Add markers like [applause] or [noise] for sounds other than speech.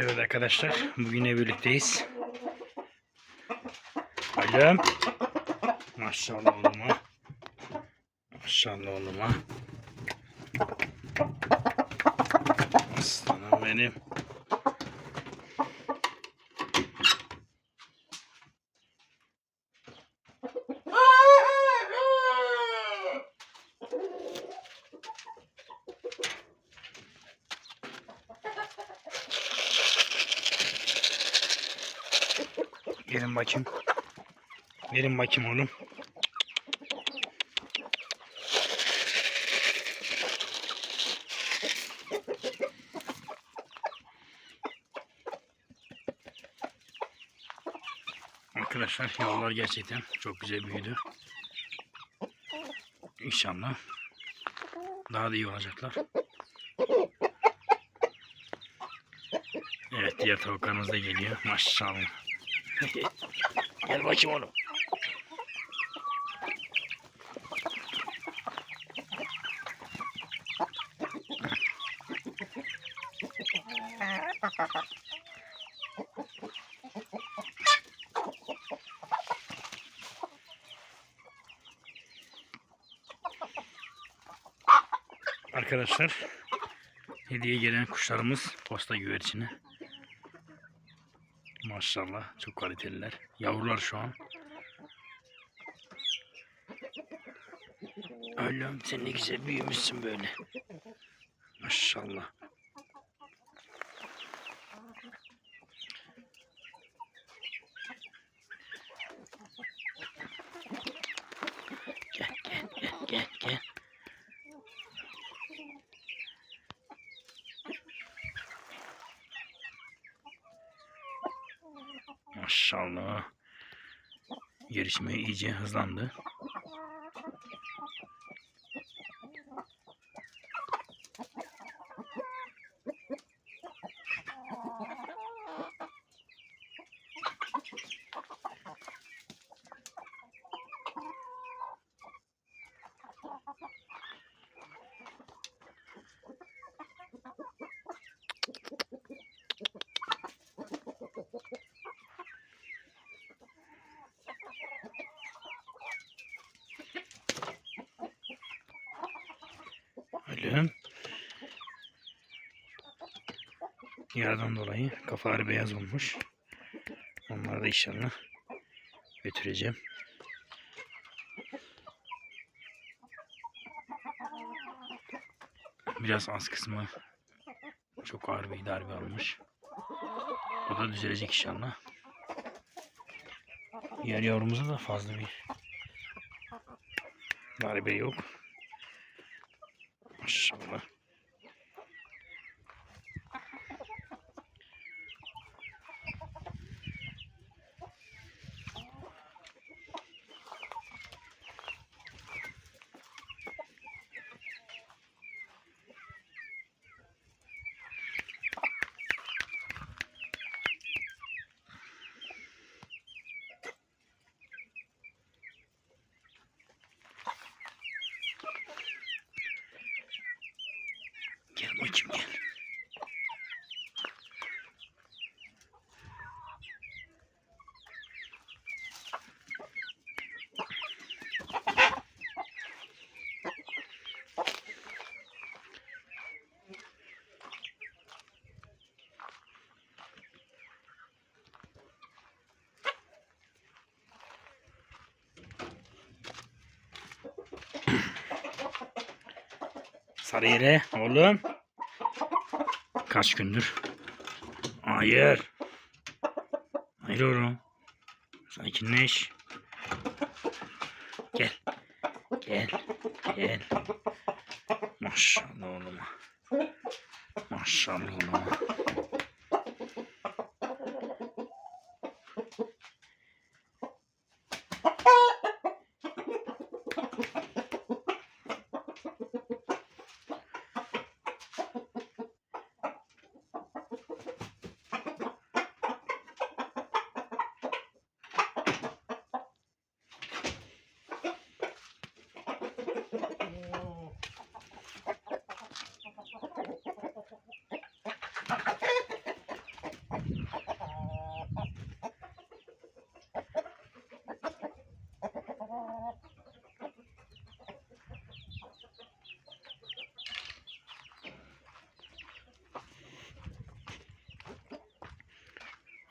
Evet arkadaşlar, bugün yine birlikteyiz. Oğlum. Maşallah oğluma. Maşallah oğluma. Aslanım benim. Gelin bakayım. Verin bakayım oğlum. Arkadaşlar yavrular gerçekten çok güzel büyüdü. İnşallah daha da iyi olacaklar. Evet diğer tavuklarımız da geliyor. Maşallah. [laughs] Gel bakayım oğlum. Arkadaşlar hediye gelen kuşlarımız posta güvercini. Maşallah çok kaliteliler. Yavrular şu an. Oğlum sen ne güzel büyümüşsün böyle. Maşallah. Maşallah. Gelişme iyice hızlandı. Öyle. Yardan dolayı kafaları beyaz olmuş. Onları da inşallah götüreceğim. Biraz az kısmı çok ağır bir darbe almış. O da düzelecek inşallah. Diğer yavrumuza da fazla bir darbe yok. Maşallah. Gel bakayım gel. Sarıyere oğlum. Kaç gündür? Hayır. Hayır oğlum. Sakinleş. Gel. Gel. Gel. Maşallah oğluma. Maşallah oğluma.